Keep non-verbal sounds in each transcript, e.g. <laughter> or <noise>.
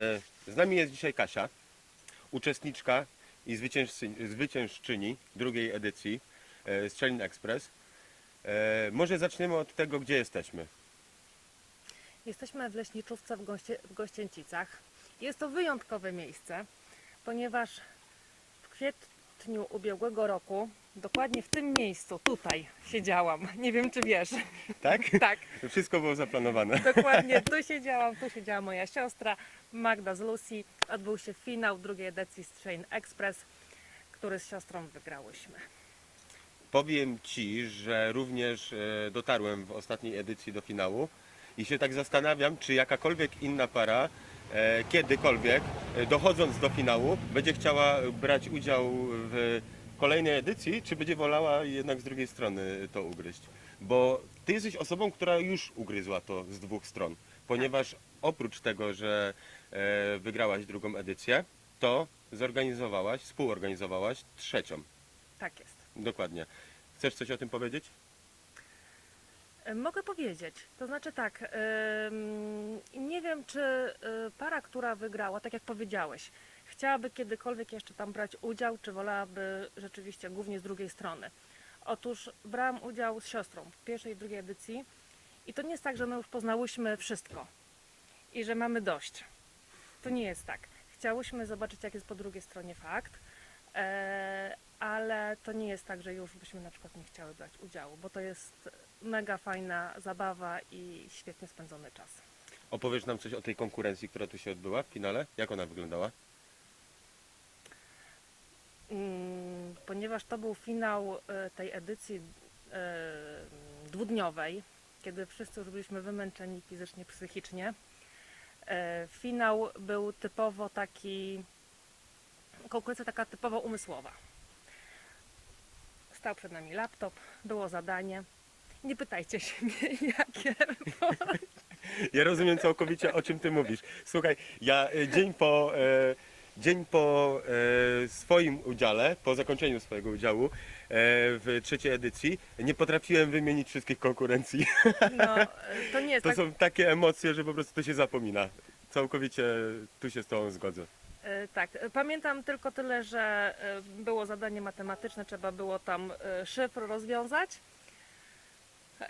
E, Z nami jest dzisiaj Kasia, uczestniczka i zwyciężczyni drugiej edycji e, Strzelin Express. E, Może zaczniemy od tego, gdzie jesteśmy. Jesteśmy w leśniczówce w, goście, w Gościęcicach. Jest to wyjątkowe miejsce, ponieważ w kwietniu ubiegłego roku, dokładnie w tym miejscu, tutaj siedziałam. Nie wiem, czy wiesz. Tak? <laughs> Tak, Wszystko było zaplanowane. dokładnie tu <laughs> siedziałam, tu siedziała moja siostra Magda z Lucy. Odbył się finał drugiej edycji Strain Express, który z siostrą wygrałyśmy. Powiem Ci, że również e, dotarłem w ostatniej edycji do finału i się tak zastanawiam, czy jakakolwiek inna para kiedykolwiek, e, dochodząc do finału, będzie chciała brać udział w kolejnej edycji, czy będzie wolała jednak z drugiej strony to ugryźć. Bo Ty jesteś osobą, która już ugryzła to z dwóch stron, ponieważ oprócz tego, że e, wygrałaś drugą edycję, to zorganizowałaś, współorganizowałaś trzecią. Tak jest. Dokładnie. Chcesz coś o tym powiedzieć? E, Mogę powiedzieć. To znaczy tak, nie wiem, czy y, para, która wygrała, tak jak powiedziałeś, chciałaby kiedykolwiek jeszcze tam brać udział, czy wolałaby rzeczywiście głównie z drugiej strony. Otóż brałam udział z siostrą w pierwszej i drugiej edycji i to nie jest tak, że my już poznałyśmy wszystko i że mamy dość. To nie jest tak. Chciałyśmy zobaczyć, jak jest po drugiej stronie fakt, e, ale to nie jest tak, że już byśmy na przykład nie chciały brać udziału, bo to jest mega fajna zabawa i świetnie spędzony czas. Opowiesz nam coś o tej konkurencji, która tu się odbyła w finale? Jak ona wyglądała? Mm, Ponieważ to był finał e, tej edycji e, dwudniowej, kiedy wszyscy już byliśmy wymęczeni fizycznie, psychicznie. e, Finał był typowo taki, konkurencja taka typowo umysłowa. Stał przed nami laptop, było zadanie. Nie pytajcie się mnie, <laughs> jakie, bo Ja rozumiem całkowicie, o czym ty mówisz. Słuchaj, ja e, dzień po, e, dzień po e, swoim udziale, po zakończeniu swojego udziału e, w trzeciej edycji, nie potrafiłem wymienić wszystkich konkurencji. no, e, to nie <laughs> jest To tak. są takie emocje, że po prostu to się zapomina. Całkowicie tu się z tobą zgodzę. E, Tak, e, pamiętam tylko tyle, że e, było zadanie matematyczne, trzeba było tam szyfr rozwiązać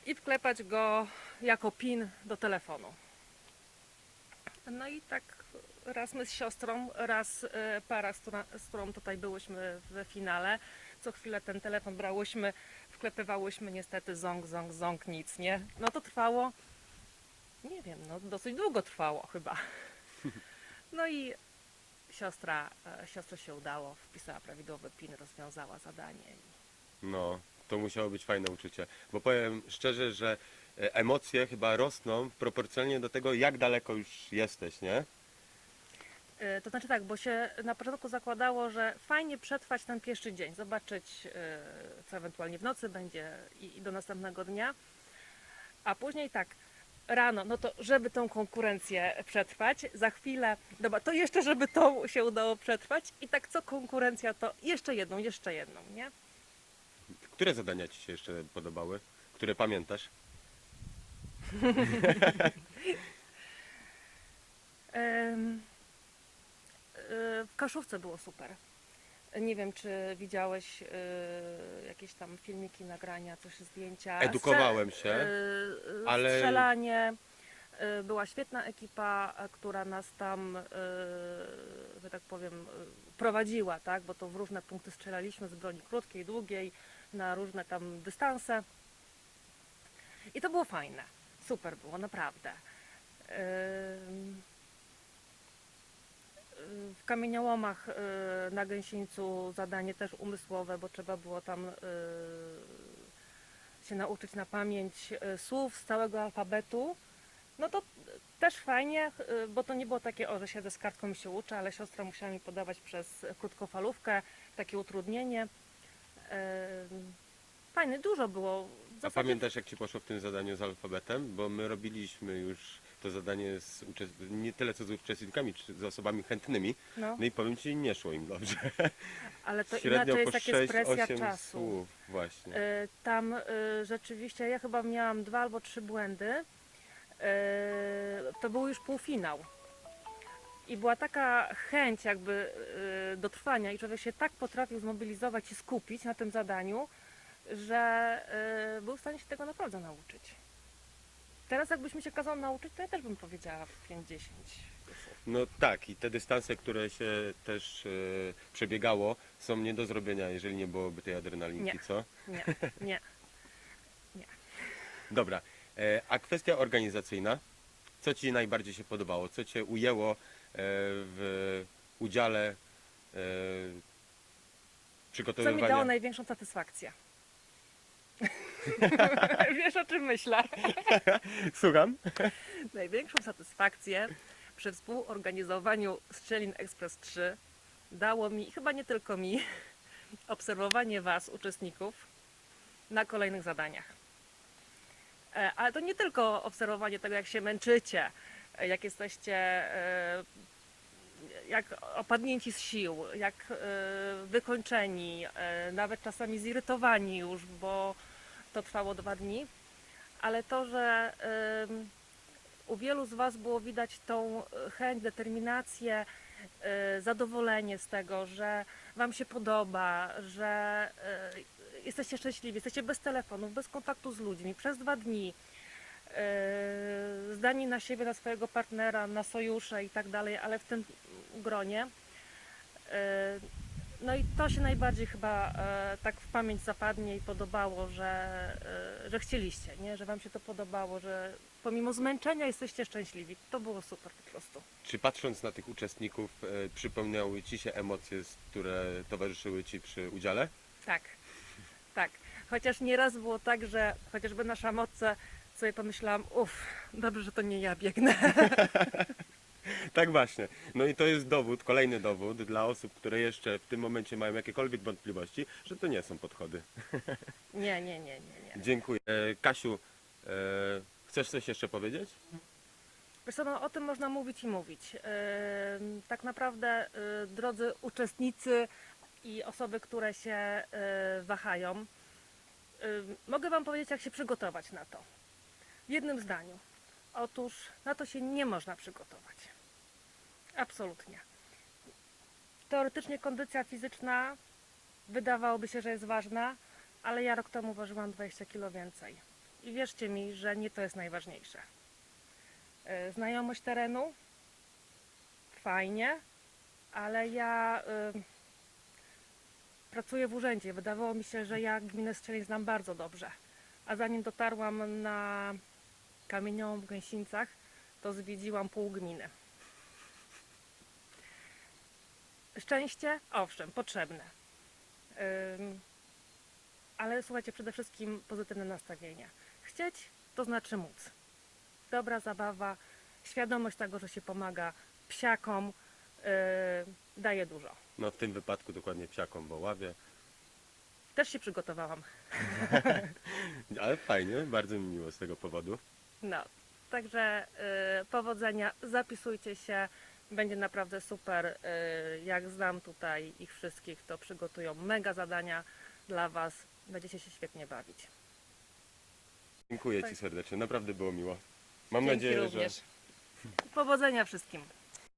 i wklepać go jako PIN do telefonu. No i tak raz my z siostrą, raz para, z, która, z którą tutaj byłyśmy w finale. Co chwilę ten telefon brałyśmy, wklepywałyśmy niestety ząg, ząg, ząg, nic, nie? No to trwało, nie wiem, no dosyć długo trwało chyba. <laughs> No i siostra, e, siostrze się udało, wpisała prawidłowy PIN, rozwiązała zadanie. No, to musiało być fajne uczucie. Bo powiem szczerze, że e, emocje chyba rosną proporcjonalnie do tego, jak daleko już jesteś, nie? E, To znaczy tak, bo się na początku zakładało, że fajnie przetrwać ten pierwszy dzień, zobaczyć co ewentualnie w nocy będzie i do następnego dnia. A później tak, rano, no to żeby tą konkurencję przetrwać, za chwilę, dobra, to jeszcze żeby tą się udało przetrwać i tak co konkurencja, to jeszcze jedną, jeszcze jedną, nie? Które zadania Ci się jeszcze podobały? Które pamiętasz? <laughs> E, W Kaszówce było super. Nie wiem, czy widziałeś e, jakieś tam filmiki, nagrania, coś, zdjęcia. Edukowałem się, e, ale- Strzelanie. E, Była świetna ekipa, która nas tam, e, że tak powiem, e, prowadziła, tak? bo to w różne punkty strzelaliśmy z broni krótkiej, długiej, na różne tam dystanse. I to było fajne. Super było, naprawdę. Ym, y, W kamieniołomach y, na Gęsieńcu zadanie też umysłowe, bo trzeba było tam y, się nauczyć na pamięć y, słów z całego alfabetu. No to też fajnie, bo to nie było takie, o, że siedzę z kartką i się uczę, ale siostra musiała mi podawać przez krótkofalówkę takie utrudnienie. Fajne, dużo było. W a zasadzie pamiętasz jak Ci poszło w tym zadaniu z alfabetem? Bo my robiliśmy już to zadanie z uczest- nie tyle co z uczestnikami, czy z osobami chętnymi. No, No i powiem Ci, nie szło im dobrze. <laughs> ale to Średnio inaczej jest jak jest presja 6-8 czasu. słów właśnie. Y, Tam y, rzeczywiście ja chyba miałam dwa albo trzy błędy. Y, To był już półfinał. I była taka chęć jakby y, do trwania i człowiek się tak potrafił zmobilizować i skupić na tym zadaniu, że był w stanie się tego naprawdę nauczyć. Teraz jakbyś mi się kazał nauczyć, to ja też bym powiedziała w 5-10. No tak, i te dystanse, które się też e, przebiegało, są nie do zrobienia, jeżeli nie byłoby tej adrenalinki, Nie. co? <laughs> Nie, nie. Dobra, e, a kwestia organizacyjna, co Ci najbardziej się podobało? Co Cię ujęło e, w udziale e, Co mi przygotowywania? dało największą satysfakcję? <laughs> Wiesz o czym myślę? <laughs> Słucham? Największą satysfakcję przy współorganizowaniu Strzelin Express 3 dało mi, chyba nie tylko mi, <laughs> obserwowanie Was, uczestników, na kolejnych zadaniach. E, Ale to nie tylko obserwowanie tego, jak się męczycie, jak jesteście, e, jak opadnięci z sił, jak e, wykończeni, e, nawet czasami zirytowani już, bo to trwało dwa dni, ale to, że u wielu z Was było widać tą e, chęć, determinację, zadowolenie z tego, że Wam się podoba, że jesteście szczęśliwi, jesteście bez telefonów, bez kontaktu z ludźmi przez dwa dni, zdani na siebie, na swojego partnera, na sojusze i tak dalej, ale w tym gronie. E, No i to się najbardziej chyba e, tak w pamięć zapadnie i podobało, że, e, że chcieliście, nie? że Wam się to podobało, że pomimo zmęczenia jesteście szczęśliwi. To było super po prostu. Czy patrząc na tych uczestników, e, przypomniały Ci się emocje, które towarzyszyły Ci przy udziale? Tak, tak. Chociaż nieraz było tak, że chociażby na szamotce sobie pomyślałam, uff, dobrze, że to nie ja biegnę. <laughs> Tak właśnie. No i to jest dowód, kolejny dowód dla osób, które jeszcze w tym momencie mają jakiekolwiek wątpliwości, że to nie są podchody. <laughs> Nie, nie, nie, nie, nie. Dziękuję. E, Kasiu, e, chcesz coś jeszcze powiedzieć? Wiesz no, o tym można mówić i mówić. Ym, Tak naprawdę, y, drodzy uczestnicy i osoby, które się wahają, mogę Wam powiedzieć, jak się przygotować na to. W jednym zdaniu. Otóż na to się nie można przygotować. Absolutnie. Teoretycznie kondycja fizyczna wydawałoby się, że jest ważna, ale ja rok temu ważyłam 20 kg więcej. I wierzcie mi, że nie to jest najważniejsze. E, Znajomość terenu fajnie, ale ja pracuję w urzędzie. Wydawało mi się, że ja gminę Strzelin znam bardzo dobrze. A zanim dotarłam na kamienią w Gęsińcach, to zwiedziłam pół gminy. Szczęście, owszem, potrzebne. Ym, ale słuchajcie, przede wszystkim pozytywne nastawienie. Chcieć to znaczy móc dobra zabawa, świadomość tego, że się pomaga psiakom, daje dużo. No w tym wypadku dokładnie psiakom, bo ławie. Też się przygotowałam. <laughs> Ale fajnie, bardzo mi miło z tego powodu. No, także yy, powodzenia, zapisujcie się, będzie naprawdę super. Yy, jak znam tutaj ich wszystkich, to przygotują mega zadania dla Was. Będziecie się świetnie bawić. Dziękuję. Ci serdecznie, naprawdę było miło. Mam Dzięki nadzieję, również. że Powodzenia wszystkim.